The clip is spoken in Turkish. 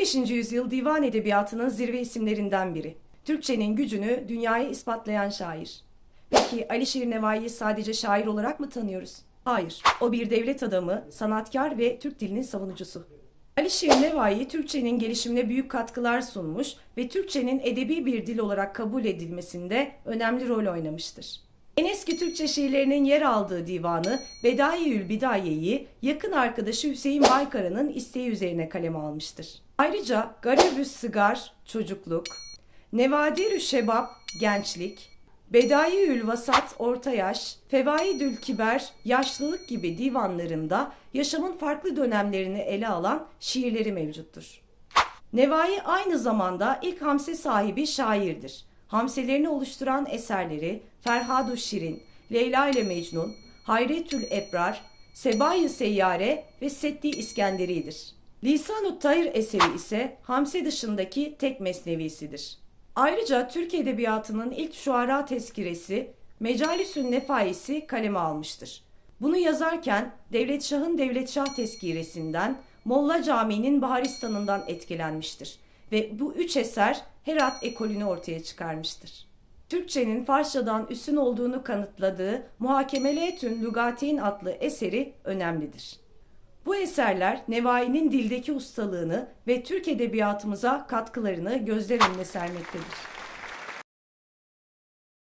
15. yüzyıl divan edebiyatının zirve isimlerinden biri. Türkçenin gücünü dünyaya ispatlayan şair. Peki Alişir Nevai'yi sadece şair olarak mı tanıyoruz? Hayır, o bir devlet adamı, sanatkar ve Türk dilinin savunucusu. Alişir Nevai, Türkçenin gelişimine büyük katkılar sunmuş ve Türkçenin edebi bir dil olarak kabul edilmesinde önemli rol oynamıştır. En eski Türkçe şiirlerinin yer aldığı divanı Bedaiül Bidaye'yi yakın arkadaşı Hüseyin Baykara'nın isteği üzerine kaleme almıştır. Ayrıca Garibüs Sıgar, Çocukluk, Nevadirü Şebap, Gençlik, Bedaiül Vasat, Orta Yaş, Fevaidül Kiber, Yaşlılık gibi divanlarında yaşamın farklı dönemlerini ele alan şiirleri mevcuttur. Nevai aynı zamanda ilk hamse sahibi şairdir. Hamselerini oluşturan eserleri Ferhadu Şirin, Leyla ile Mecnun, Hayretül Ebrar, Sebayı Seyyare ve Setti İskenderi'dir. Lisan-ı Tayr eseri ise hamse dışındaki tek mesnevisidir. Ayrıca Türk Edebiyatı'nın ilk şuara tezkiresi Mecalisün Nefaisi kaleme almıştır. Bunu yazarken Devlet Şah'ın Devlet Şah tezkiresinden Molla Camii'nin Baharistan'ından etkilenmiştir ve bu üç eser Herat ekolünü ortaya çıkarmıştır. Türkçenin Farsçadan üstün olduğunu kanıtladığı Muhakemeletün Lugatin adlı eseri önemlidir. Bu eserler Nevai'nin dildeki ustalığını ve Türk edebiyatımıza katkılarını gözler önüne sermektedir.